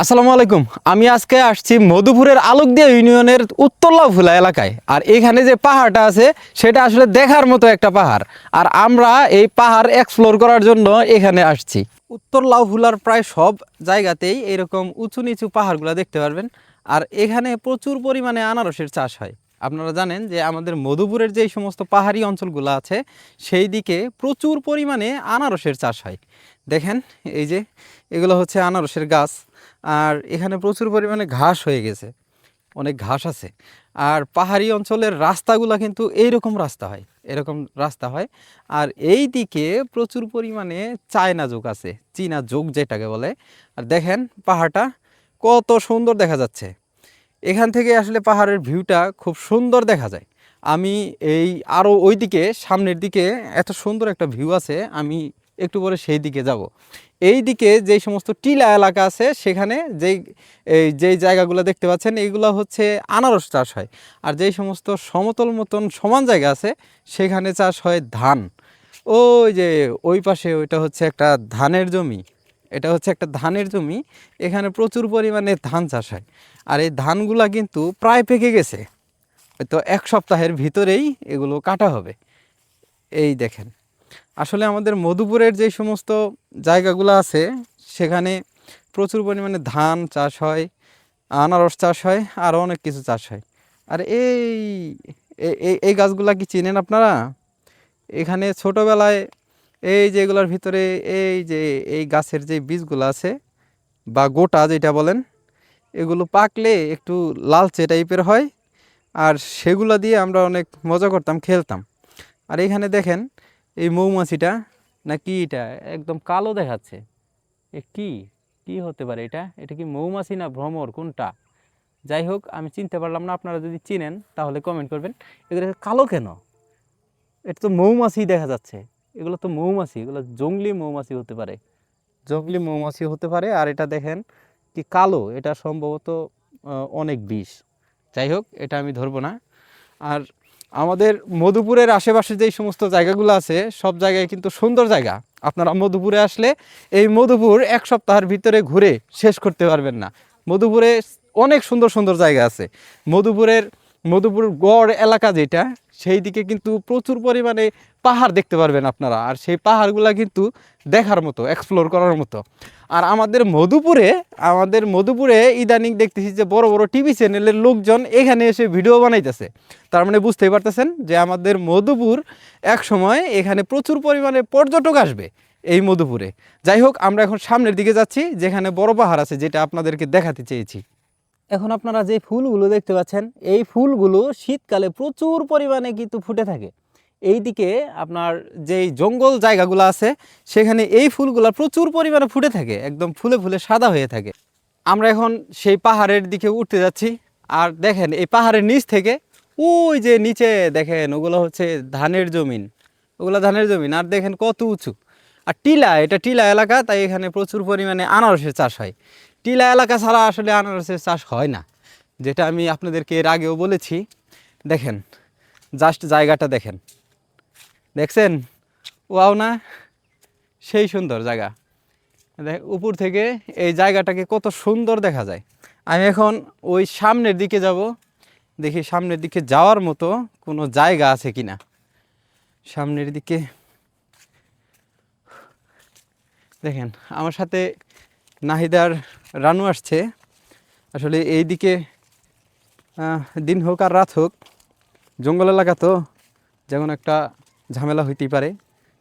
আসসালামু আলাইকুম। আমি আজকে আসছি মধুপুরের আলোকদিয়া ইউনিয়নের উত্তরলা ভুলা এলাকায়। আর এখানে যে পাহাড়টা আছে, সেটা আসলে দেখার মতো একটা পাহাড়। আর আমরা এই পাহাড় এক্সপ্লোর করার জন্য এখানে আসছি। উত্তর লাউভুলার প্রায় সব জায়গাতেই এরকম উঁচু নিচু পাহাড়গুলো দেখতে পারবেন। আর এখানে প্রচুর পরিমাণে আনারসের চাষ হয়। আপনারা জানেন যে আমাদের মধুপুরের যেই সমস্ত পাহাড়ি অঞ্চলগুলো আছে, সেই দিকে প্রচুর পরিমাণে আনারসের চাষ হয়। দেখেন, এই যে এগুলো হচ্ছে আনারসের গাছ, আর এখানে প্রচুর পরিমাণে ঘাস হয়ে গেছে, অনেক ঘাস আছে। আর পাহাড়ি অঞ্চলের রাস্তাগুলো কিন্তু এইরকম রাস্তা হয়, এরকম রাস্তা হয়। আর এই দিকে প্রচুর পরিমাণে চায়না যোগ আছে, চীনা যোগ যেটাকে বলে। আর দেখেন পাহাড়টা কত সুন্দর দেখা যাচ্ছে। এখান থেকে আসলে পাহাড়ের ভিউটা খুব সুন্দর দেখা যায়। আমি এই আরও ওই দিকে সামনের দিকে এত সুন্দর একটা ভিউ আছে, আমি একটু পরে সেই দিকে যাব। এই দিকে যেই সমস্ত টিলা এলাকা আছে, সেখানে যেই, এই যেই জায়গাগুলো দেখতে পাচ্ছেন এইগুলো হচ্ছে আনারস চাষ হয়। আর যেই সমস্ত সমতল মতন সমান জায়গা আছে, সেখানে চাষ হয় ধান। ওই যে ওই পাশে ওইটা হচ্ছে একটা ধানের জমি। এটা হচ্ছে একটা ধানের জমি। এখানে প্রচুর পরিমাণে ধান চাষ হয়। আর এই ধানগুলা কিন্তু প্রায় পেকে গেছে। তো এক সপ্তাহের ভিতরেই এগুলো কাটা হবে। এই দেখেন। আসলে আমাদের মধুপুরের যে সমস্ত জায়গাগুলো আছে, সেখানে প্রচুর পরিমাণে ধান চাষ হয়, আনারস চাষ হয়, আরও অনেক কিছু চাষ হয়। আর এই এই এই গাছগুলা কি চিনেন আপনারা? এখানে ছোটোবেলায় এই যে এগুলোর ভিতরে এই যে, এই গাছের যে বীজগুলো আছে, বা গোটা যেটা বলেন, এগুলো পাকলে একটু লালচে টাইপের হয়, আর সেগুলো দিয়ে আমরা অনেক মজা করতাম, খেলতাম। আর এখানে দেখেন এই মৌমাছিটা না কি এটা? একদম কালো দেখাচ্ছে। এ কি? কি হতে পারে এটা? এটা কি মৌমাছি না ভ্রমর? কোনটা? যাই হোক, আমি চিনতে পারলাম না, আপনারা যদি চিনেন তাহলে কমেন্ট করবেন। এগুলো কালো কেন? এটা তো মৌমাছি দেখা যাচ্ছে। এগুলো তো মৌমাছি, এগুলো জঙ্গলি মৌমাছি হতে পারে। জঙ্গলি মৌমাছি হতে পারে, আর এটা দেখেন কি কালো। এটা সম্ভবত অনেক বিষ। যাই হোক, এটা আমি ধরবো না। আর আমাদের মধুপুরের আশেপাশে যেই সমস্ত জায়গাগুলো আছে, সব জায়গায় কিন্তু সুন্দর জায়গা। আপনারা মধুপুরে আসলে এই মধুপুর এক সপ্তাহের ভিতরে ঘুরে শেষ করতে পারবেন না। মধুপুরে অনেক সুন্দর সুন্দর জায়গা আছে। মধুপুরের, মধুপুর গড় এলাকা যেটা সেই দিকে কিন্তু প্রচুর পরিমাণে পাহাড় দেখতে পারবেন আপনারা। আর সেই পাহাড়গুলো কিন্তু দেখার মতো এক্সপ্লোর করার মতো। আর আমাদের মধুপুরে আমাদের মধুপুরে ইদানিং দেখতেছি যে বড় বড় টিভি চ্যানেলের লোকজন এখানে এসে ভিডিও বানাইতেছে। তার মানে বুঝতেই পারতেছেন যে আমাদের মধুপুর এক সময় এখানে প্রচুর পরিমাণে পর্যটক আসবে এই মধুপুরে। যাই হোক, আমরা এখন সামনের দিকে যাচ্ছি, যেখানে বড় পাহাড় আছে, যেটা আপনাদেরকে দেখাতে চেয়েছি। এখন আপনারা যে ফুলগুলো দেখতে পাচ্ছেন, এই ফুলগুলো শীতকালে প্রচুর পরিমাণে কিন্তু ফুটে থাকে। এই দিকে আপনার যেই জঙ্গল জায়গাগুলো আছে, সেখানে এই ফুলগুলো প্রচুর পরিমাণে ফুটে থাকে, একদম ফুলে ফুলে সাদা হয়ে থাকে। আমরা এখন সেই পাহাড়ের দিকে উঠতে যাচ্ছি, আর দেখেন এই পাহাড়ের নিচ থেকে, ওই যে নিচে দেখেন, ওগুলো হচ্ছে ধানের জমিন। ওগুলো ধানের জমিন, আর দেখেন কত উঁচু। আর টিলা, এটা টিলা এলাকা, তাই এখানে প্রচুর পরিমাণে আনারসের চাষ হয়। টিলা এলাকা ছাড়া আসলে আনারসের চাষ হয় না। যেটা আমি আপনাদেরকে এর আগেও বলেছি। দেখেন জাস্ট জায়গাটা দেখেন। দেখছেন? ওয়াও না? সেই সুন্দর জায়গা। দেখ, উপর থেকে এই জায়গাটাকে কত সুন্দর দেখা যায়। আমি এখন ওই সামনের দিকে যাব। দেখি সামনের দিকে যাওয়ার মতো কোনো জায়গা আছে কি না সামনের দিকে। দেখেন, আমার সাথে নাহিদার রানু আসছে। আসলে এই দিকে দিন হোক আর রাত হোক, জঙ্গল এলাকা তো যেমন একটা ঝামেলা হইতেই পারে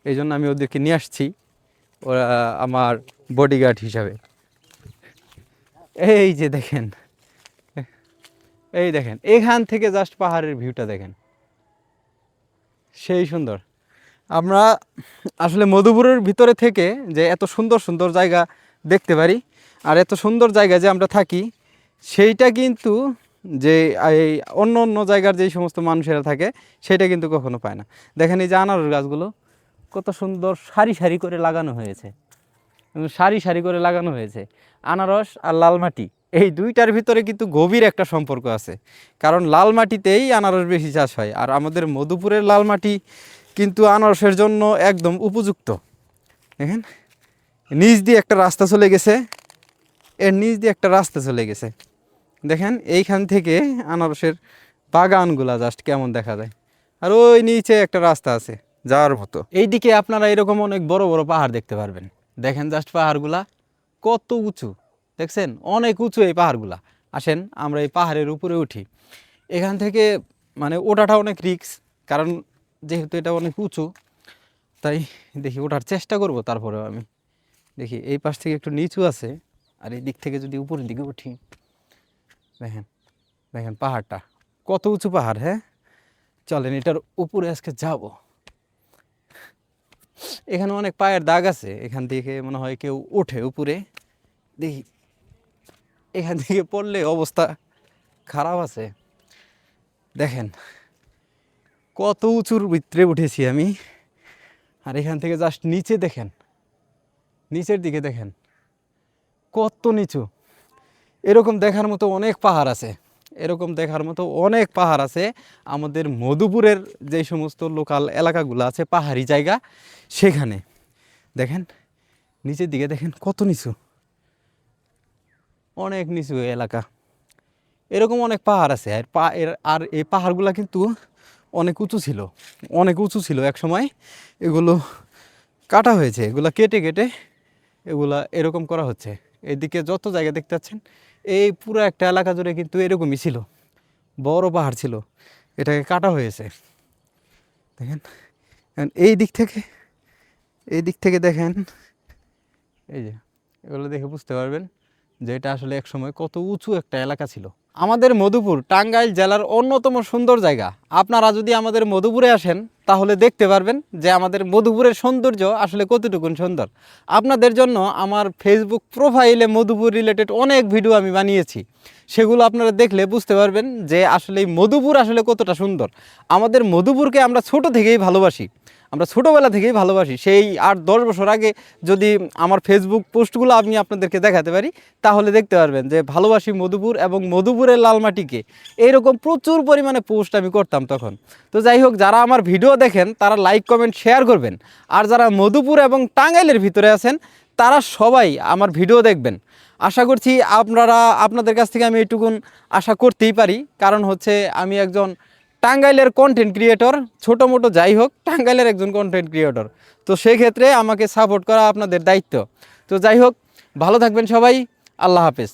এই জন্য আমি ওদেরকে নিয়ে আসছি, ওরা আমার বডিগার্ড হিসাবে। এই যে দেখেন, এই দেখেন, এখান থেকে জাস্ট পাহাড়ের ভিউটা দেখেন। সেই সুন্দর। আমরা আসলে মধুপুরের ভিতরে থেকে যে এত সুন্দর সুন্দর জায়গা দেখতে পারি। আর এত সুন্দর জায়গা যে আমরা থাকি, সেইটা কিন্তু যে, এই অন্য অন্য জায়গার যেই সমস্ত মানুষেরা থাকে, সেটা কিন্তু কখনো পায় না। দেখেন এই যে আনারস গাছগুলো, কত সুন্দর সারি সারি করে লাগানো হয়েছে। সারি সারি করে লাগানো হয়েছে। আনারস আর লাল মাটি, এই দুইটার ভিতরে কিন্তু গভীর একটা সম্পর্ক আছে। কারণ লাল মাটিতেই আনারস বেশি চাষ হয়, আর আমাদের মধুপুরের লাল মাটি কিন্তু আনারসের জন্য একদম উপযুক্ত। দেখেন? নিচ দিয়ে একটা রাস্তা চলে গেছে। এর নিচ দিয়ে একটা রাস্তা চলে গেছে। দেখেন, এইখান থেকে আনারসের বাগানগুলা জাস্ট কেমন দেখা যায়। আর ওই নিচে একটা রাস্তা আছে যাওয়ার মতো। এইদিকে আপনারা এরকম অনেক বড় বড় পাহাড় দেখতে পারবেন। দেখেন জাস্ট পাহাড়গুলা কত উঁচু, দেখছেন? অনেক উঁচু এই পাহাড়গুলা। আসেন, আমরা এই পাহাড়ের উপরে উঠি। এখান থেকে মানে ওঠাটা অনেক রিস্ক কারণ যেহেতু এটা অনেক উঁচু, তাই দেখি ওঠার চেষ্টা করব, তারপরেও আমি। দেখি এই পাশ থেকে একটু নিচু আছে, আর এই দিক থেকে যদি উপরের দিকে উঠি, দেখেন দেখেন পাহাড়টা। কত উঁচু পাহাড় হ্যাঁ? চলেন, এটার উপরে আজকে যাব। এখানে অনেক পায়ের দাগ আছে, এখান থেকে মনে হয় কেউ ওঠে উপরে। দেখি, এখান থেকে পড়লে অবস্থা খারাপ আছে। দেখেন, কত উঁচুর ভিতরে উঠেছি আমি। আর এখান থেকে জাস্ট নিচে দেখেন নিচের দিকে দেখেন। কত নিচু। এরকম দেখার মতো অনেক পাহাড় আছে। এরকম দেখার মতো অনেক পাহাড় আছে। আমাদের মধুপুরের যে সমস্ত লোকাল এলাকাগুলো আছে, পাহাড়ি জায়গা, সেখানে। দেখেন, নিচের দিকে দেখেন কত নিচু। অনেক নিচু এলাকা। এরকম অনেক পাহাড় আছে। আর পা আর এই পাহাড়গুলো কিন্তু অনেক উঁচু ছিল। অনেক উঁচু ছিল এক সময় এগুলো কাটা হয়েছে। এগুলো কেটে কেটে এগুলা এরকম করা হচ্ছে। এদিকে যত জায়গা দেখতে পাচ্ছেন, এই পুরো একটা এলাকা জুড়ে কিন্তু এরকমই ছিল। বড় পাহাড় ছিল। এটাকে কাটা হয়েছে। দেখেন এই দিক থেকে, এই দিক থেকে দেখেন, এই যে, এগুলো দেখে বুঝতে পারবেন যে এটা আসলে এক সময় কত উঁচু একটা এলাকা ছিল। আমাদের মধুপুর, টাঙ্গাইল জেলার অন্যতম সুন্দর জায়গা। আপনারা যদি আমাদের মধুপুরে আসেন, তাহলে দেখতে পারবেন যে আমাদের মধুপুরের সৌন্দর্য আসলে কতটুকুন সুন্দর। আপনাদের জন্য আমার ফেসবুক প্রোফাইলে মধুপুর রিলেটেড অনেক ভিডিও আমি বানিয়েছি। সেগুলো আপনারা দেখলে বুঝতে পারবেন যে আসলে মধুপুর আসলে কতটা সুন্দর। আমাদের মধুপুরকে আমরা ছোট থেকেই ভালোবাসি। আমরা ছোটোবেলা থেকেই ভালোবাসি। সেই আট, দশ বছর আগে যদি আমার ফেসবুক পোস্টগুলো আমি আপনাদেরকে দেখাতে পারি, তাহলে দেখতে পারবেন যে ভালোবাসি মধুপুর এবং মধুপুরের লালমাটিকে। এইরকম প্রচুর পরিমাণে পোস্ট আমি করতাম তখন। তো যাই হোক, যারা আমার ভিডিও দেখেন, তারা লাইক, কমেন্ট, শেয়ার করবেন। আর যারা মধুপুর এবং টাঙ্গাইলের ভিতরে আছেন, তারা সবাই আমার ভিডিও দেখবেন। আশা করছি আপনারা, আপনাদের কাছ থেকে আমি এইটুকুন আশা করতেই পারি। কারণ হচ্ছে আমি একজন টাঙ্গাইলের কন্টেন্ট ক্রিয়েটর ছোটো মোটো যাই হোক, টাঙ্গাইলের একজন কন্টেন্ট ক্রিয়েটর তো সেক্ষেত্রে আমাকে সাপোর্ট করা আপনাদের দায়িত্ব। তো যাই হোক, ভালো থাকবেন সবাই, আল্লাহ হাফেজ।